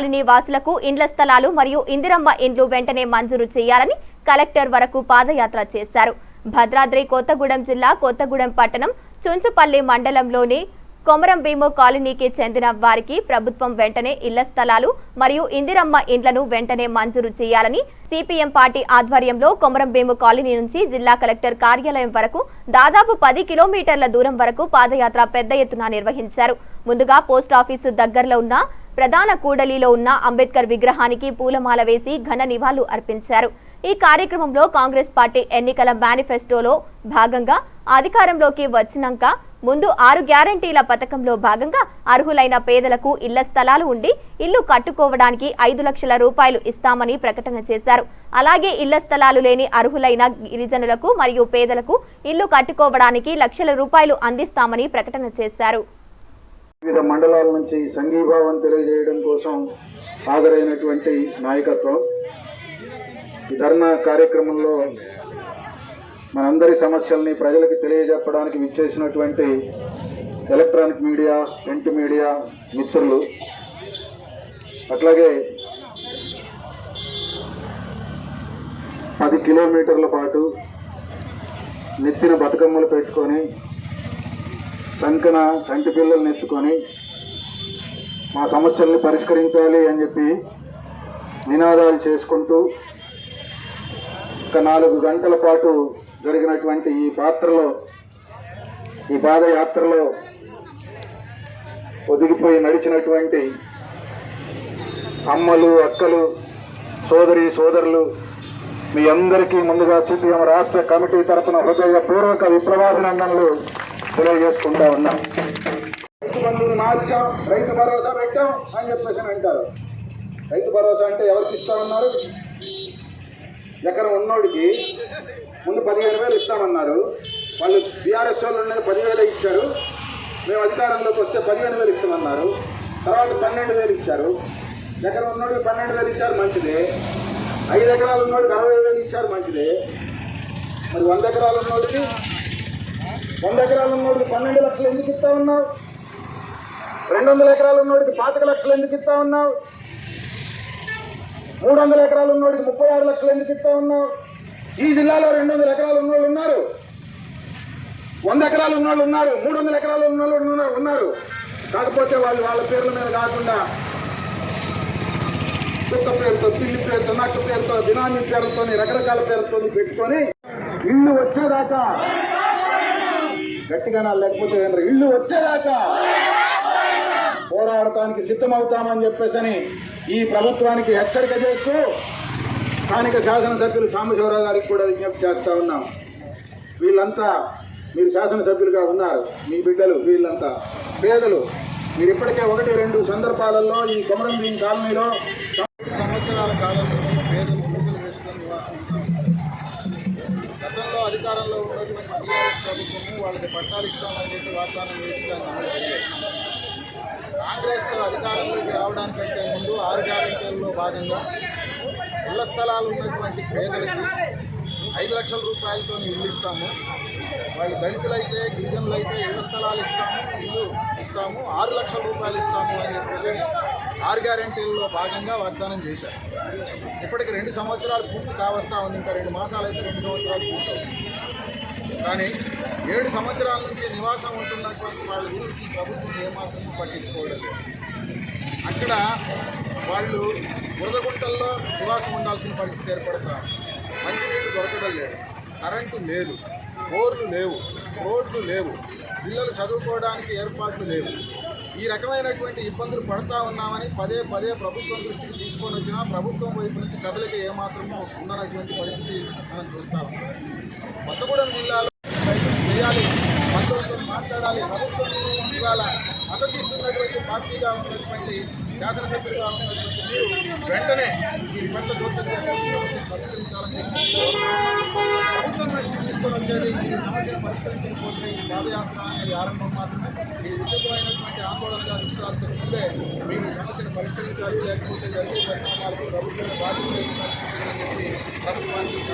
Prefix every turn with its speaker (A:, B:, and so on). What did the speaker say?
A: Colony వాసులకు ఇండ్ల స్థలాలు మరియు ఇందిరమ్మ ఇండ్లు వెంటనే మంజూరు చేయాలని కలెక్టర్ వరకు పాదయాత్ర చేశారు. భద్రాద్రి కొత్తగూడెం జిల్లా కొత్తగూడెం పట్టణం చుంచుపల్లి మండలంలోని కొమరం భీము కాలనీకి చెందిన వారికి ప్రభుత్వం వెంటనే ఇళ్ళ స్థలాలు మరియు ఇందిరమ్మ ఇండ్లను వెంటనే మంజూరు చేయాలని సిపిఎం పార్టీ ఆధ్వర్యంలో కొమరం భీము కాలనీ నుంచి జిల్లా కలెక్టర్ కార్యాలయం వరకు దాదాపు పది కిలోమీటర్ల దూరం వరకు పాదయాత్ర పెద్ద ఎత్తున నిర్వహించారు. ముందుగా పోస్ట్ ఆఫీసు దగ్గరలో ఉన్న ప్రధాన కూడలిలో ఉన్న అంబేద్కర్ విగ్రహానికి పూలమాల వేసి ఘన నివాళులు అర్పించారు. ఈ కార్యక్రమంలో కాంగ్రెస్ పార్టీ ఎన్నికల మేనిఫెస్టోలో భాగంగా అధికారంలోకి వచ్చినాక ముందు ఆరు గ్యారంటీల పథకంలో భాగంగా అర్హులైన పేదలకు ఇళ్ళ స్థలాలు ఉండి ఇల్లు కట్టుకోవడానికి ఐదు లక్షల రూపాయలు ఇస్తామని ప్రకటన చేశారు. అలాగే ఇళ్ళ స్థలాలు లేని అర్హులైన గిరిజనులకు మరియు పేదలకు ఇల్లు కట్టుకోవడానికి లక్షల రూపాయలు అందిస్తామని ప్రకటన చేశారు.
B: వివిధ మండలాల నుంచి సంఘీభావం తెలియజేయడం కోసం హాజరైనటువంటి నాయకత్వం. ఈ ధర్నా కార్యక్రమంలో మనందరి సమస్యల్ని ప్రజలకు తెలియజెప్పడానికి విచ్చేసినటువంటి ఎలక్ట్రానిక్ మీడియా ప్రింట్ మీడియా మిత్రులు. అట్లాగే పది కిలోమీటర్ల పాటు నెత్తిన బతుకమ్మలు పెట్టుకొని సంకన కంటి పిల్లల్ని ఎత్తుకొని మా సమస్యల్ని పరిష్కరించాలి అని చెప్పి నినాదాలు చేసుకుంటూ ఒక నాలుగు గంటల పాటు జరిగినటువంటి ఈ పాత్రలో ఈ పాదయాత్రలో ఒదిగిపోయి నడిచినటువంటి అమ్మలు అక్కలు సోదరి సోదరులు మీ అందరికీ ముందుగా సిపిఎం రాష్ట్ర కమిటీ తరపున హృదయపూర్వక విప్లవాభినందనలు. తెలియజేసుకుంటా ఉన్నాం. రైతు బంధువులు మార్చాం రైతు భరోసా పెట్టాం అని చెప్పేసి అని అంటారు. రైతు భరోసా అంటే ఎవరికి ఇస్తామన్నారు? ఎకరం ఉన్నోడికి ముందు పదిహేను వేలు ఇస్తామన్నారు. వాళ్ళు బీఆర్ఎస్ వాళ్ళు ఉన్నది పదివేలు ఇచ్చారు. మేము అధికారంలోకి వస్తే పదిహేను వేలు ఇస్తామన్నారు. తర్వాత పన్నెండు వేలు ఇచ్చారు. ఎకరం ఉన్నోడికి పన్నెండు వేలు ఇచ్చారు మంచిదే. ఐదు ఎకరాలు ఉన్నోడికి అరవై వేలు ఇచ్చారు మంచిదే. మరి వంద ఎకరాలు ఉన్నోడికి వంద ఎకరాలు ఉన్నోడికి పన్నెండు లక్షలు ఎందుకు ఇస్తా ఉన్నావు? రెండు వందల ఎకరాలు ఉన్నోడికి పాతిక లక్షలు ఎందుకు ఇస్తా ఉన్నావు? మూడు వందల ఎకరాలు ఉన్నోడికి ముప్పై ఆరు లక్షలు ఎందుకు ఇస్తా ఉన్నావు? ఈ జిల్లాలో రెండు వందల ఎకరాలు ఉన్నోళ్ళు ఉన్నారు. వంద ఎకరాలు ఉన్నోళ్ళు ఉన్నారు. మూడు వందల ఎకరాలు ఉన్నోళ్ళు ఉన్నారు. కాకపోతే వాళ్ళు వాళ్ళ పేర్ల మీద కాకుండా కుక్క పేరుతో పిల్లి పేరుతో నక్క పేరుతో దినాన్ని పేరుతో రకరకాల పేరుతో పెట్టుకొని ఇల్లు వచ్చేదాకా గట్టిగా నా లేకపోతే ఇల్లు వచ్చేదాకా పోరాడటానికి సిద్ధమవుతామని చెప్పేసని ఈ ప్రభుత్వానికి హెచ్చరిక చేస్తూ స్థానిక శాసనసభ్యులు సాంబశివరావు గారికి కూడా విజ్ఞప్తి చేస్తా ఉన్నాం. వీళ్ళంతా మీరు శాసనసభ్యులుగా ఉన్నారు. మీ బిడ్డలు వీళ్ళంతా. పేదలు. మీరు ఇప్పటికే ఒకటి రెండు సందర్భాలలో ఈ కొమరం భీం కాలనీలో సంవత్సరాల కాలం నుంచి పేదలు గుడిసెలు వేసుకొని నివాసం గతంలో అధికారంలో ఉన్నటువంటి టీఆర్ఎస్ ప్రభుత్వము వాళ్ళకి పట్టాలు ఇస్తామని చెప్పి వాగ్దానం చేసి దాన్ని అమలు చేయలేదు కాంగ్రెస్ అధికారంలోకి రావడానికంటే ముందు ఆరు గ్యారెంటీల్లో భాగంగా ఇళ్ళ స్థలాలు ఉన్నటువంటి పేదలకి ఐదు లక్షల రూపాయలతో ఇల్లు ఇస్తాము. వాళ్ళు దళితులైతే గిరిజనులైతే ఇళ్ళ స్థలాలు ఇస్తాము ఇల్లు ఇస్తాము ఆరు లక్షల రూపాయలు ఇస్తాము అని చెప్పేసి ఆరు గ్యారంటీల్లో భాగంగా వాగ్దానం చేశారు. ఇప్పటికి రెండు సంవత్సరాలు పూర్తి కావస్తా ఉంది. ఇంకా రెండు మాసాలు అయితే రెండు సంవత్సరాలు పూర్తి కానీ ఏడు సంవత్సరాల నుంచి నివాసం ఉంటున్నటువంటి వాళ్ళ గురించి ప్రభుత్వం ఏమాత్రం పట్టించుకోవడం అక్కడ వాళ్ళు బురదగుంటల్లో నివాసం ఉండాల్సిన పరిస్థితి ఏర్పడతా మంచినీళ్ళు దొరకడం లేదు. కరెంటు లేదు. బోర్లు లేవు రోడ్లు లేవు పిల్లలు చదువుకోవడానికి ఏర్పాట్లు లేవు. ఈ రకమైనటువంటి ఇబ్బందులు పడతా ఉన్నామని పదే పదే ప్రభుత్వం దృష్టికి తీసుకొని వచ్చినా ప్రభుత్వం వైపు నుంచి కదలిక ఏమాత్రమూ ఉండనటువంటి పరిస్థితి మనం చూస్తాం కొత్తగూడెం జిల్లాలో చేయాలి మంత్రులతో మాట్లాడాలి ప్రభుత్వం ఇవాళ మద్దతు ఇస్తున్నటువంటి పార్టీగా ఉన్నటువంటి శాసనసభ్యులుగా ఉన్నటువంటి మీరు వెంటనే ఈ పట్ల పరిష్కరించాలని తీసుకోవడం ప్రభుత్వం దృష్టికి తీసుకొని వచ్చేది ఈ సమస్యను పరిష్కరించకపోతే ఈ పాదయాత్ర అనేది ఆరంభం మాత్రమే. ఈ విద్యుతమైనటువంటి ఆందోళనగా తీసుకురాల్సిన ముందే మీరు సమస్యను పరిష్కరించాలి లేకపోతే జరిగే పరిణామాలకు ప్రభుత్వం బాధ్యత ప్రభుత్వానికి